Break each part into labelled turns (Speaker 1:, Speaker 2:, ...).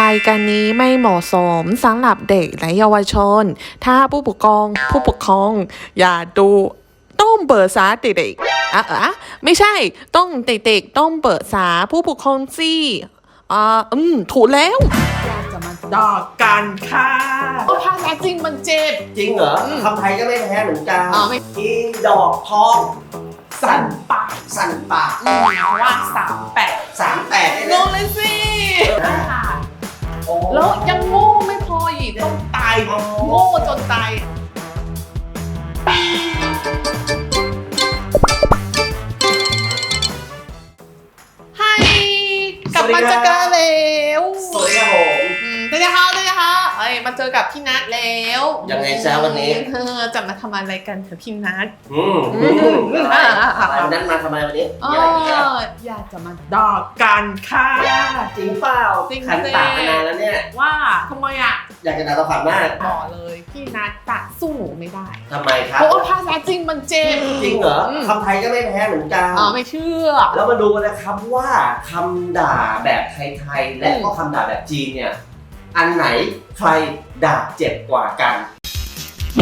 Speaker 1: รายการนี้ไม่เหมาะสมสำหรับเด็กและเยาวชน ถ้าผู้ปกครองผู้ปกครอง อย่าดูต้องเปิดสาเด็กๆอะอะไม่ใช่ ต้องเด็กๆต้องเปิดสาผู้ปกครองสิอ่าอืมถูกแล้ว
Speaker 2: จะมาดอกกันค่ะภาษาจริงมันเจ็บ
Speaker 3: จริงเหรอคำไทยก็ไม่แพ้เหมือนกัน
Speaker 2: อ๋อไม่
Speaker 3: อีดอกทอง
Speaker 2: สั่นปาก
Speaker 3: สั่นปาก
Speaker 2: อืมเพราะว่าสามแปด
Speaker 3: สามแปด
Speaker 2: ง
Speaker 3: เนี่ย
Speaker 2: งเลยสิ
Speaker 3: นะโอ้
Speaker 2: แล้วยังโง่ไม่พออีกต้องตาย
Speaker 3: อ๋อ
Speaker 2: โง่จนตายให้กลับมาเจอกันแล้ว มาเจอกับพี่นัทแล้ว
Speaker 3: ยังไงจ๊ะวันนี้
Speaker 2: เออจะมาทำอะไรกันเถอะพี่นัท
Speaker 3: อืม
Speaker 2: อืม
Speaker 3: อะไร
Speaker 2: อ่า
Speaker 3: อะไรวันนั้นมาทำไมวันนี้
Speaker 2: เอ
Speaker 3: มีอะไรอีกอะ
Speaker 2: ออยากจะมาดอกกันค่ะ
Speaker 3: จริงเปล่า
Speaker 2: จริง
Speaker 3: ขันปากมานานแล้วเนี่ย
Speaker 2: ว่าทำไมอะ
Speaker 3: อยากจะด่าตะขันมาก
Speaker 2: บอกเลยพี่นัทจะสู้หนูไม่ได้
Speaker 3: ทำไมครับ
Speaker 2: เพราะว่าภาษาจริงมันเจ็บ
Speaker 3: จริงเหรอ
Speaker 2: อืม
Speaker 3: คำไทยก็ไม่แพ้เหมือนกัน
Speaker 2: อ๋อไม่เชื่อ
Speaker 3: แล้วมาดูกันนะครับว่าคำด่าแบบไทยๆและก็คำด่าแบบจีนเนี่ย อันไหนใครด่าเจ็บกว่ากัน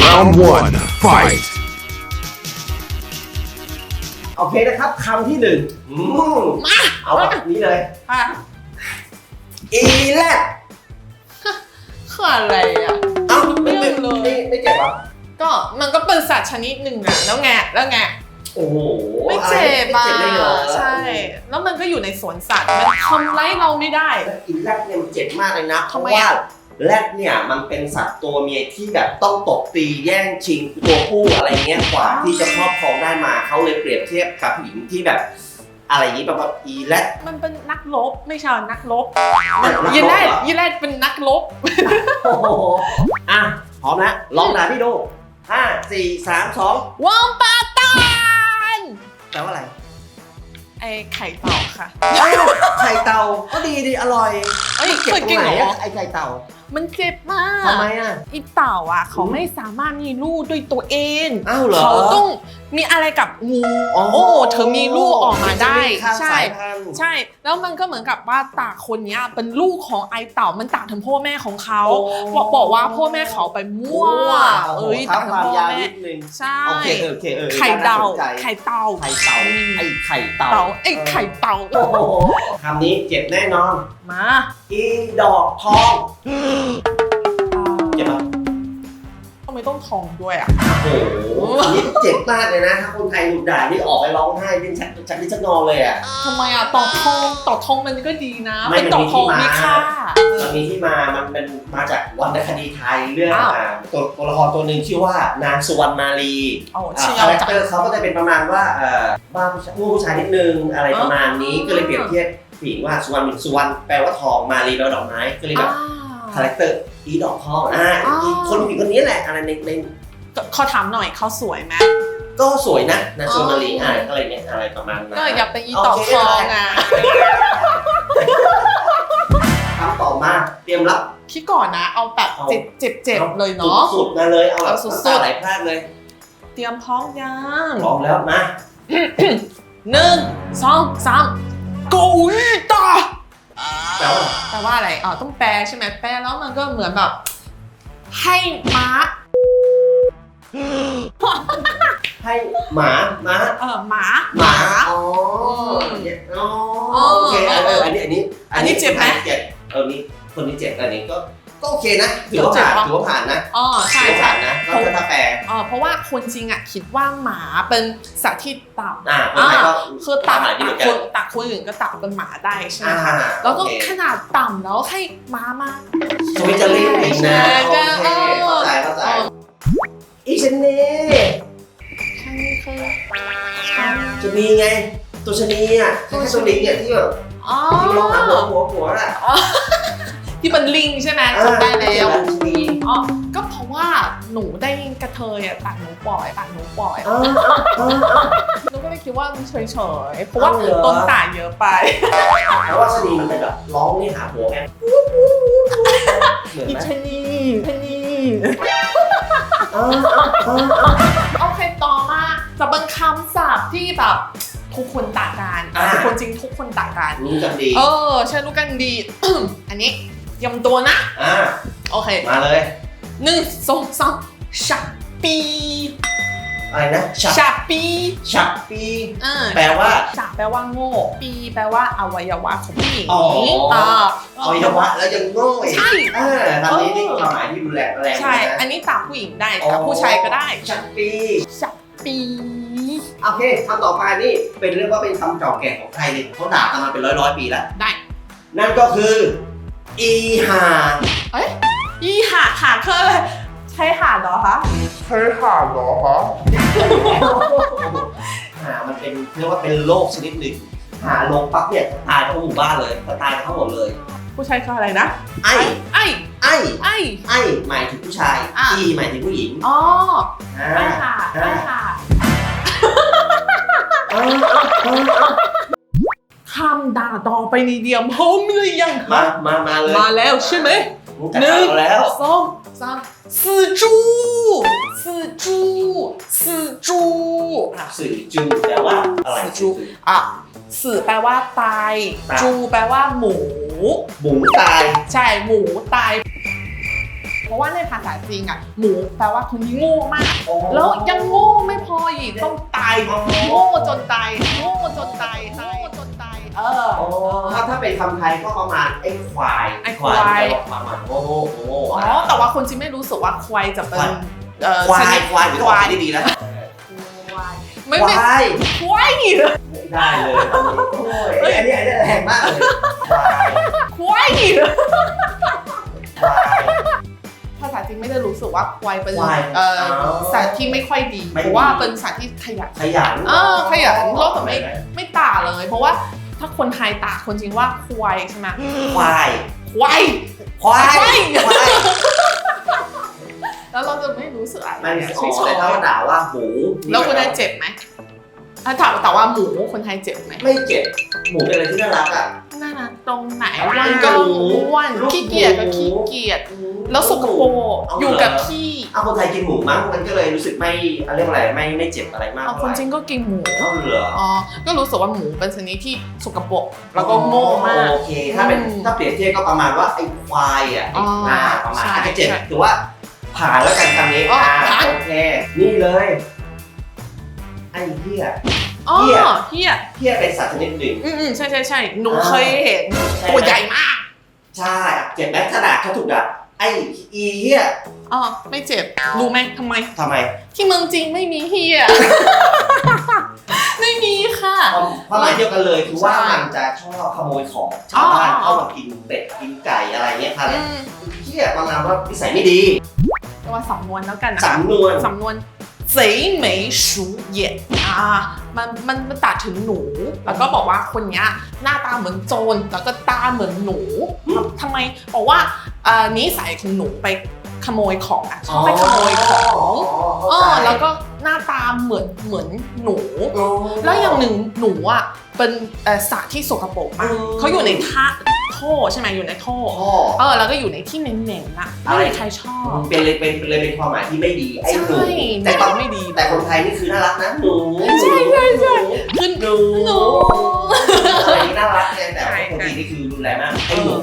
Speaker 4: Round one, fight.
Speaker 3: โอเคนะครับคำที่หนึ่งอืมเอาแบบนี้เลย
Speaker 2: อะ
Speaker 3: อีแลด
Speaker 2: คืออะไรอะ
Speaker 3: เอ้าไม่
Speaker 2: ไม่
Speaker 3: ไม่
Speaker 2: เลย
Speaker 3: ไม่ไม่เจ็บเหรอ
Speaker 2: ก็มันก็เป็นสัตว์ชนิดหนึ่งอะแล้วไงแล้วไง
Speaker 3: โอ้โห
Speaker 2: ไม่เจ็บ
Speaker 3: ไม่
Speaker 2: อะ
Speaker 3: เจ็บเลยเหรอ
Speaker 2: ใช่ แล้วมันก็อยู่ในสวนสัตว์มันทำร้ายเราไม่ได้
Speaker 3: อีแรดเนี่ยมันเจ็บมากเลยนะเพ
Speaker 2: ทำ
Speaker 3: ราะ
Speaker 2: ไม
Speaker 3: ว่า
Speaker 2: อะ
Speaker 3: แรดเนี่ยมันเป็นสัตว์ตัวเมียที่แบบต้องตบตีแย่งชิงตัวผู้อะไรเงี้ยกว่าที่จะครอบครองได้มาเขาเลยเปรียบเทียบกับหญิงที่แบบ อะไรอย่างนี้แบบว่าอีแรด
Speaker 2: มันเป็นนักรบไม่ใช่นักรบ
Speaker 3: แบบนักรบ
Speaker 2: ยีแรด
Speaker 3: เหรอ
Speaker 2: ยีแรดเป็นนักรบ
Speaker 3: โอ้โหอะพร้อมแล้วลองด่าพี่ดูห้าสี่สามสอง
Speaker 2: วอมปาตาน
Speaker 3: แปลว่าอะไร
Speaker 2: ไอไข่เต่าค่ะ
Speaker 3: อ้าวไข่เต่าก็ดีดีอร่อย
Speaker 2: เอ้ย
Speaker 3: เก็บ
Speaker 2: เคย
Speaker 3: ตร
Speaker 2: กิน
Speaker 3: งไหน
Speaker 2: เหรอ
Speaker 3: อะไอไข่เต่า
Speaker 2: มันเจ็บมาก
Speaker 3: ทำไมอะ
Speaker 2: ไอเต่าอะ เขาไม่สามารถมีลูกด้วยตัวเอง
Speaker 3: อ้าวเหรอ
Speaker 2: เขาต้องมีอะไรกับงู
Speaker 3: อ๋อ
Speaker 2: โอ้เธอมีลูกออกมาได้
Speaker 3: ข้าม
Speaker 2: ใช่
Speaker 3: สายพันธุ์
Speaker 2: ใช่ แล้วมันก็เหมือนกับว่าตาคนเนี้ยเป็นลูกของไอเต่ามันตาทั้งพ่อแม่ของเขา
Speaker 3: โอ้
Speaker 2: บอกบอกว่าพ่อแม่เขาไปมั่วเอ้ย
Speaker 3: ท้า
Speaker 2: ตาทั้ง
Speaker 3: ความ
Speaker 2: พ่อยา
Speaker 3: ว
Speaker 2: แม่
Speaker 3: นิดนึง
Speaker 2: ใช่
Speaker 3: โอเคโอเคเออ
Speaker 2: ไข่เต่า
Speaker 3: น่สนใจ
Speaker 2: ไข่เต่า
Speaker 3: ไข่เต่า
Speaker 2: อืม
Speaker 3: ไอไข่เต่า
Speaker 2: เต่าไอไข่เต่า
Speaker 3: โอ้โหคำนี้เจ็บแน่นอน
Speaker 2: มา
Speaker 3: อีดอกทองเจ็บปะ
Speaker 2: ทำไมต้องทองด้วยอะ
Speaker 3: โอ้โหอันนี้เจ็บมากเลยนะ ถ้าคนไทยถูกด่านี่ออกไปร้องไห้เป็นชักชักนิชนองเลยอะ
Speaker 2: ทำไมอะต่อทองต่อทองมันก็ดีนะ
Speaker 3: ไม่
Speaker 2: เป็นต่อทอง
Speaker 3: มันมี
Speaker 2: มี
Speaker 3: ที่มา
Speaker 2: ค่า
Speaker 3: มันมีที่มา มันเป็นมาจากวรรณคดีไทยเรื่อง
Speaker 2: อ้าว
Speaker 3: อ่าตัวตัวละครตัวหนึ่งชื่อว่านางสุวรรณมาลี
Speaker 2: โอ้
Speaker 3: อ่า
Speaker 2: เชีย
Speaker 3: คาวแรค
Speaker 2: จัง
Speaker 3: เตอร์เขาก็จะเป็นประมาณว่าเอ่อบ้าผู้ชายผู้ชายนิดนึงอะไรประมาณนี้
Speaker 2: อ๋อ
Speaker 3: ก็เลยเปรียบเทียบผู้หญิงว่าสุวรรณสุวรรณแปลว่าทองมาลีแปลว่าดอกไม้ ก็เลยแบบ คาแรคเตอร์อีดอกทองอ่า
Speaker 2: อ๋ออี
Speaker 3: อี คนผู้หญิงคนนี้แหละอะไรในใน
Speaker 2: ขอถามหน่อยเขาสวยไหม
Speaker 3: ก็สวยนะนางสุวรรณมาลี
Speaker 2: อ๋ออ่
Speaker 3: อ่าอะไรเนี่ยอะไรประมาณนั้น
Speaker 2: ก็อยากเป็นอีต่อทองอะ
Speaker 3: คำต่อมาเตรียมรับ
Speaker 2: คิดก่อนนะ เอาแบบ
Speaker 3: เอา
Speaker 2: เจ็บเจ็บเจ็บเลยเนาะ
Speaker 3: สุดๆมาเลยเอาแบบ
Speaker 2: เอาสุดๆ
Speaker 3: น้ำตาไหลพรากเลย
Speaker 2: เตรียมพร้อมยัง
Speaker 3: พร้อมแล้วมา
Speaker 2: หนึ่งสองสามโกอีตา
Speaker 3: แปลว่าอะไร
Speaker 2: แปลว่าอะไรอ๋อต้องแปลใช่ไหมแปลแล้วมันก็เหมือนแบบ ให้ม้า
Speaker 3: ให้หมาหมา
Speaker 2: เออหมา
Speaker 3: หมาอ๋อ
Speaker 2: ม
Speaker 3: เนี่ยอ๋อ
Speaker 2: อ๋อ
Speaker 3: โอเคเออเอออันนี้อันนี้
Speaker 2: อันนี้เจ็บไหม
Speaker 3: เจ็บเออนี่คนนี้เจ็บอันนี้ก็ ก็โอเคนะถือว่า
Speaker 2: เจ็บ
Speaker 3: ผ่าน
Speaker 2: ปะ
Speaker 3: ถือว่าผ่านนะ
Speaker 2: อ๋อใช่
Speaker 3: ถือว่า
Speaker 2: ใช่
Speaker 3: ผ่านนะก็ถ้าแปล
Speaker 2: เออเพราะว่าคนจริงอะคิดว่าหมาเป็นสัตว์ที่ต่ำ
Speaker 3: อ่าคนไทยก็
Speaker 2: คือตัก
Speaker 3: หมายดี
Speaker 2: ตั
Speaker 3: เหมือนกั
Speaker 2: กคนนตักคนอื่นก็ตักเป็นหมาได้ใช่ไหม
Speaker 3: อ่า
Speaker 2: คะแล้วก็
Speaker 3: โอเค
Speaker 2: ขนาดต่ำแล้วให้ม้ามา
Speaker 3: สวิตเซอร์แลนด์อีกนะ
Speaker 2: ใช่
Speaker 3: โอเค
Speaker 2: เออ
Speaker 3: เข้าใจเข้าใจ
Speaker 2: เออ
Speaker 3: อีชนี
Speaker 2: ใช่คือ
Speaker 3: ชนีไงตัวชนีอะแค่ตัวลิงเนี่ยที่แบบ
Speaker 2: อ๋อ
Speaker 3: ที่ลองหาหัวหัวหัวอะ
Speaker 2: ที่เป็นลิงใช่ไหมจำได้แล้ว
Speaker 3: ชนี
Speaker 2: อ๋อก็เพราะว่าหนูได้กระเทยอะตัดหนูปล่อยตัดหนูปล่อย
Speaker 3: เออเออเออ
Speaker 2: หนูก็เลยคิดว่ามันเฉยๆเพราะว่า
Speaker 3: เอาเหรอ
Speaker 2: ต้นตาเยอะไป
Speaker 3: เพราะว่าชนีมันเป็นแบบร้องนี่หาหัวไงเหมือน
Speaker 2: อี
Speaker 3: ไหม
Speaker 2: ชะนีชะนี
Speaker 3: เออเออเออ
Speaker 2: โอเคต่อมาจะเป็นคำศัพท์ที่แบบทุกคนต่างกัน
Speaker 3: อ่า
Speaker 2: ทุกคนจริงทุกคนต่างกัน
Speaker 3: รู้กันดี
Speaker 2: เออใช่รู้กันดี อันนี้ เตรียมตัวนะ
Speaker 3: อ่า
Speaker 2: โอเค
Speaker 3: มาเลย
Speaker 2: หนึ่งสองสามชับปี
Speaker 3: อะไรนะฉับ
Speaker 2: ชับปี
Speaker 3: ฉับปี
Speaker 2: เออ
Speaker 3: แปลว่า
Speaker 2: ชับแปลว่าโง่ ปีแปลว่าอวัยวะของผู้หญิง
Speaker 3: อ๋อ
Speaker 2: อ่า
Speaker 3: อวัยวะแล้วยังโง่อีก
Speaker 2: ใช่
Speaker 3: อ่าคำนี้นี่ความหมายที่รุนแรงแรง
Speaker 2: ใช่
Speaker 3: นะ
Speaker 2: อันนี้ตาผู้หญิงได้ตาผู้ชายก็ได้
Speaker 3: ฉับปี
Speaker 2: ชับปี
Speaker 3: โอเคคำต่อไปนี่เป็นเรียกว่าเป็นคำเก่าแก่ของไทยเลยเขาด่ากันมาเป็นร้อยร้อยๆปีแล้ว
Speaker 2: ได้
Speaker 3: นั่นก็คือ อีหา
Speaker 2: เอ้ยอีหาหาคืออะไรใช้หาเหรอคะ
Speaker 3: หามันเป็นเรียกว่าเป็นโรคชนิดหนึ่งหาลงปั๊บเนี่ยตายทั้งหมู่บ้านเลยก็ตายทั้งหมดเลย
Speaker 2: ผู้ชายคืออะไรนะ
Speaker 3: ไอ้
Speaker 2: ไอ้
Speaker 3: ไอ้
Speaker 2: ไอ้
Speaker 3: ไอ้หมายถึงผู้ชาย
Speaker 2: อะ
Speaker 3: อีหมายถึงผู้หญิง
Speaker 2: อ๋อ
Speaker 3: อ่า
Speaker 2: ไอ้ค่ะไอ้ค่ะ
Speaker 3: เอาเอาเอาเอา
Speaker 2: คำด่าต่อไปในเดียมพร้อมหรือยัง
Speaker 3: มา
Speaker 2: คะ
Speaker 3: มา มาเลย
Speaker 2: มาแล้วใช่ไหม
Speaker 3: รู้จักเราแล้ว
Speaker 2: สองสามสี่จูสี่จูสี่จูอะ
Speaker 3: สื่อจูแปลว่าอะไร
Speaker 2: สื่อจู อะสี่แปลว่าตาย
Speaker 3: ครับ
Speaker 2: จูแปลว่าหมู
Speaker 3: หมูตาย
Speaker 2: ใช่หมูตาย เพราะว่าในภาษาจีนอะ หมูแปลว่าคนที่โง่มาก แล้วยังโง่ไม่พออีกต้องตาย
Speaker 3: อ๋อ
Speaker 2: โง่จนตาย โง่จนตายโง่จนตาย เออ
Speaker 3: อ๋อถ้าถ้าเป็นคำไทยก็ประมาณไอ้ควาย
Speaker 2: ไอ้ควาย
Speaker 3: แปลประมาณโง่โง่โง่
Speaker 2: อ๋อ แต่ว่าคนจีนไม่รู้สึกว่าควายจะเป็น
Speaker 3: ควาย
Speaker 2: เอ่อ
Speaker 3: ควา
Speaker 2: ช
Speaker 3: ย
Speaker 2: นิด
Speaker 3: ควายถือ
Speaker 2: ควาย
Speaker 3: ได้ดีแล้ว
Speaker 2: ควายไม่
Speaker 3: ค
Speaker 2: ไม่
Speaker 3: วาย
Speaker 2: ควาย
Speaker 3: ไม่ได้เลยโอ้ยอันนี้อันนี้แรงมากเลยควาย
Speaker 2: ควาย
Speaker 3: ควาย
Speaker 2: ภาษาจีนไม่ได้รู้สึกว่าควายเป็น
Speaker 3: ควาย
Speaker 2: เอ่อ
Speaker 3: อ๋อ
Speaker 2: สัตว์ที่ไม่ค่อยดี
Speaker 3: ไม่ดี
Speaker 2: เพราะว่าเป็นสัตว์ที่ขยัน
Speaker 3: ขยัน
Speaker 2: เออขยันโลกแต่ไม่ไม่ต่าเลย เพราะว่า ถ้าคนไทยต่าคนจริงว่าควายใช่ไหม
Speaker 3: ควาย
Speaker 2: ควาย
Speaker 3: ควาย
Speaker 2: ควาย
Speaker 3: ควาย
Speaker 2: แล้วเราจะไม่รู้สึกอะไร
Speaker 3: ไม่
Speaker 2: อะ
Speaker 3: อ๋อแต่ถ้าว่าด่าว่าหมู
Speaker 2: แล้วคนไทยเจ็บไหมถ้าถามแต่ว่าหมูคนไทยเจ็บไหม
Speaker 3: ไม่เจ็บหมูเป็นอะไรที่น่ารักอะ
Speaker 2: น่ารักตรงไหน
Speaker 3: ลูก
Speaker 2: วันก็
Speaker 3: หมู
Speaker 2: อ้วน
Speaker 3: ลูก
Speaker 2: ขี้เกียจก็
Speaker 3: หมู
Speaker 2: ขี้เกียจแล้วสกปรก
Speaker 3: เอาเหรอ
Speaker 2: อ
Speaker 3: อ
Speaker 2: ยู่กับที่
Speaker 3: เอาคนไทยกินหมูมั้งมันก็เลยรู้สึกไม่เรียกว่าอะไรไม่ไม่เจ็บอะไรมาก
Speaker 2: เอา
Speaker 3: เท่า
Speaker 2: คน
Speaker 3: ไหร่
Speaker 2: จริงก็กินหมู
Speaker 3: เอาเหรอ
Speaker 2: อ๋อก็รู้สึกว่าหมูเป็นชนิดที่สกปรกแล้วก็โง่มาก
Speaker 3: โอเคถ้าเป็น
Speaker 2: อืม
Speaker 3: ถ้าเปรียบเทียบก็ประมาณว่าไอ้ควายอะไอ้
Speaker 2: อ๋อ
Speaker 3: หน้าประมาณ
Speaker 2: ใช่
Speaker 3: อาจจะเจ็บ
Speaker 2: ใช่
Speaker 3: ถือว่าผ่านแล้วกันคำนี้
Speaker 2: อ๋อ
Speaker 3: อ่า
Speaker 2: ผ่าน
Speaker 3: โอเคนี่เลยไอ้เหี้ย
Speaker 2: อ๋อ
Speaker 3: เหี้ย
Speaker 2: เฮีย
Speaker 3: เหี้ยเป็นสัตว์ชนิดหนึ่ง
Speaker 2: อืมอืมใช่ใช่ใช่หนู
Speaker 3: อ่า
Speaker 2: เคยเห็น
Speaker 3: ช่
Speaker 2: ตัวใหญ่มาก
Speaker 3: ใช่เจ็บไหมขนาดเขาถูกด่าไอ้อีเหี้ย
Speaker 2: อ๋อไม่เจ็บ รู้ไหมทำไม
Speaker 3: ทำไม
Speaker 2: ที่เมืองจีนไม่มีเฮีย ไม่มีค่ะ
Speaker 3: ความความหมายเดียวกันเลยคือว่า
Speaker 2: ใช่
Speaker 3: มันจะชอบขโมยของชาวบ้าน
Speaker 2: อ๋อ
Speaker 3: เข้ามากินเป็ดกินไก่อะไรเงี้ยค่ะ
Speaker 2: อืม
Speaker 3: เหี้ยประมาณว่านิสัยไม่ดี
Speaker 2: แต่ว่าสำนวนแล้วกันนะ
Speaker 3: สำนวน
Speaker 2: สำนวนเ贼眉鼠眼อ่ามันมันมันตัดถึงหนู แล้วก็บอกว่าคนเนี้ยหน้าตาเหมือนโจรแล้วก็ตาเหมือนหนูทำไมบอกว่าเอ่อนิสัยของหนูไป ขโมยของอะชอบไปขโมยของเออแล้วก็หน้าตาเหมือนเหมือนหนู แล้วอย่างหนึ่งหนูอะเป็นเอ่อสัตว์ที่สกปรกมาก
Speaker 3: อืม
Speaker 2: เขาอยู่ในท่าท่อใช่ไหมอยู่ในท่อ
Speaker 3: พ่อ
Speaker 2: เออแล้วก็อยู่ในที่เหม็นๆน่ะ
Speaker 3: อะ
Speaker 2: ไม่
Speaker 3: ไร
Speaker 2: มีใครชอบ
Speaker 3: เป็นเลยเป็นเลยเป็นความหมายที่ไม่ดีไอ้
Speaker 2: ใช่
Speaker 3: หนู
Speaker 2: แต่
Speaker 3: แต่
Speaker 2: ก็
Speaker 3: ก็
Speaker 2: ไม่ดี
Speaker 3: แต่คนไทยนี่คือน่ารักนะหนู
Speaker 2: ใช่ใช่ใช่ขึ้น
Speaker 3: หนู
Speaker 2: หนู
Speaker 3: อะไรนี่น่ารักไงแต่
Speaker 2: ใช่
Speaker 3: คนจีนนี่คือรุนแรงมากไอ้หนู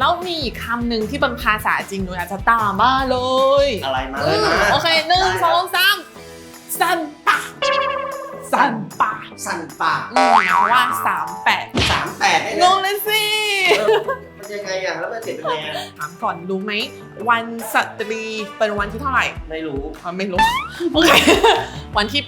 Speaker 2: แล้วมีอีกคำหนึ่งที่เป็นภาษาจริงหนูอยากจะตามมาเลย
Speaker 3: อะไรมาเล
Speaker 2: อื
Speaker 3: ย
Speaker 2: ม
Speaker 3: มา
Speaker 2: โอเคหนึ่ง
Speaker 3: ได้
Speaker 2: สองสามสันปะสันปะ
Speaker 3: สั่นปาก
Speaker 2: อืมเพราะว่าสามแปด
Speaker 3: สามแปดได้
Speaker 2: ง
Speaker 3: เนี่ย
Speaker 2: งเลยสิ
Speaker 3: เออมันยังไงอะ แล้วมันเจ็บเป็นไงอะ
Speaker 2: ถามก่อนรู้ไหม วันสตรีเป็นวันที่เท่าไหร่
Speaker 3: ไม่รู้
Speaker 2: อ๋อไม่รู้ โอเค วันที่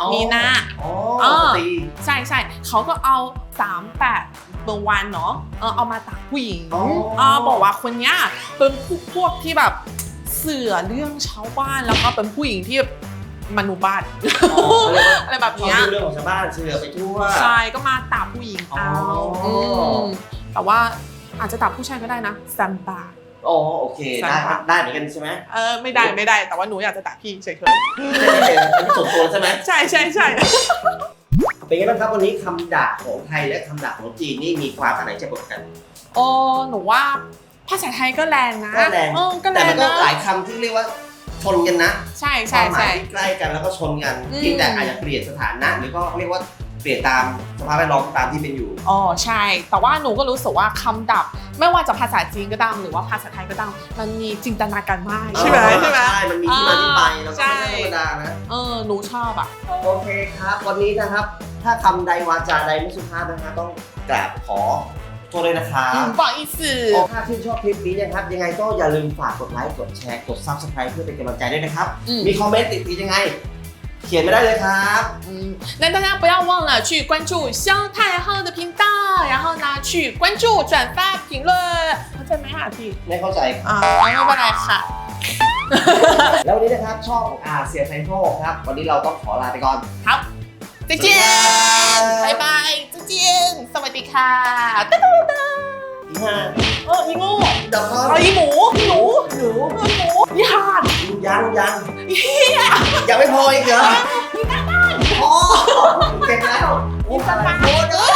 Speaker 3: อ๋อ
Speaker 2: 8 มีนา
Speaker 3: อ๋อ
Speaker 2: เออ
Speaker 3: ตี
Speaker 2: ใช่ใช่เขาก็เอา 3 8เป็นวันเนาะเออเอามาตักผู้หญิง
Speaker 3: อ๋อ
Speaker 2: เออบอกว่าคนเนี้ยเป็นพวกพวกที่แบบเสือเรื่องชาวบ้านแล้วก็เป็นผู้หญิงที่มนุษย์บ้าน
Speaker 3: อ๋อเขาเรียกว่า
Speaker 2: อะไรแบบ
Speaker 3: เขา
Speaker 2: เนี้ย
Speaker 3: ดูเรื่องของชาวบ้านเสือไปทั่ว
Speaker 2: ใช่ก็มาตักผู้หญิงเอา
Speaker 3: อ๋ออื
Speaker 2: มแต่ว่าอาจจะตักผู้ชายก็ได้นะซัมปา
Speaker 3: อ๋อโอเค
Speaker 2: สั่
Speaker 3: ได้
Speaker 2: นปาก
Speaker 3: ได้เหมือนกันใช่ไหม
Speaker 2: เออไม่ได้ไม่ได้ แต่ว่าหนูอยากจะตักพี่เฉย
Speaker 3: อันนี้ส่วนตัวใช่ไหม
Speaker 2: ๆใช่ใช่ใช่
Speaker 3: เป็นไงบ้างครับวันนี้คำด่าของไทยและคำด่าของจีนนี่มีความอันไหนจะบดกัน
Speaker 2: โอ้หนูว่าภาษาไทยก็แรงนะ
Speaker 3: ก็แรง
Speaker 2: เออก็แร
Speaker 3: แต่
Speaker 2: ง
Speaker 3: มันก็
Speaker 2: นะ
Speaker 3: หลายคำที่เรียกว่าชนกันนะ
Speaker 2: ใช่
Speaker 3: ค
Speaker 2: ใช่
Speaker 3: วามหมา
Speaker 2: ใช่
Speaker 3: ยที่ใกล้กันแล้วก็ชนกัน
Speaker 2: อืม
Speaker 3: เพียงแต่อาจจะเปลี่ยนสถานะ หรือก็เรียกว่าเปลี่ยนตามสภาพแวดล้อมตามที่เป็นอยู่
Speaker 2: อ๋อใช่ แต่ว่าหนูก็รู้สึกว่าคำดับ ไม่ว่าจะภาษาจีนก็ตามหรือว่าภาษาไทยก็ตาม มันมีจินตนาการมากใช่ไหมใช่ไหม
Speaker 3: ใช่ มันมีที่มาที่ไปแล้วก็
Speaker 2: ใช่
Speaker 3: ไม่ใช่ธรรมดานะ
Speaker 2: เออหนูชอบอะ
Speaker 3: โอเคครับ วันนี้นะครับ ถ้าคำใดวาจาใดไม่สุภาพนะฮะต้องกราบขอโทษเลยนะครับ
Speaker 2: อืมบอกอีสื่อ
Speaker 3: ถ้าชื่นชอบคลิปนี้นะครับ ยังไงก็อย่าลืมฝากกดไลค์ กดแชร์ กด Subscribe เพื่อเป็นกำลังใจด้วยนะครับ
Speaker 2: อืม
Speaker 3: มีคอมเมนต์ติดตียังไง เขียนไม่ได้เลยครับ
Speaker 2: 嗯，那大家不要忘了去关注肖太后的频道，然后呢去关注、转发、评论。เข้าใจไหมคะพี่
Speaker 3: ไม่เข้าใจครับ
Speaker 2: อ่าไม่เป็นไรค่ะ
Speaker 3: แล้ววันนี้นะครับช่องอาเซียไซโฟครับ วันนี้เราต้องขอลาไปก่อน
Speaker 2: 好， เจเจนบายบายเจเจนสวัสดีค่ะตะตะตะ
Speaker 3: อีห่า
Speaker 2: เอออีง่
Speaker 3: ดอกคอ
Speaker 2: เอออีหมูอีหนูหนูอหมูอีห่าน
Speaker 3: ยังยัง
Speaker 2: อีเหี้ย
Speaker 3: ยังไม่พออีกเหรออีตาบ้านพอเสร็จ
Speaker 5: แล้วโอ้ยโคตรเออ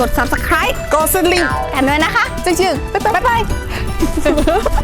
Speaker 5: กด subscribe
Speaker 2: กดสลิป
Speaker 5: กันด้วยนะคะจึ๊งๆบ๊ายบาย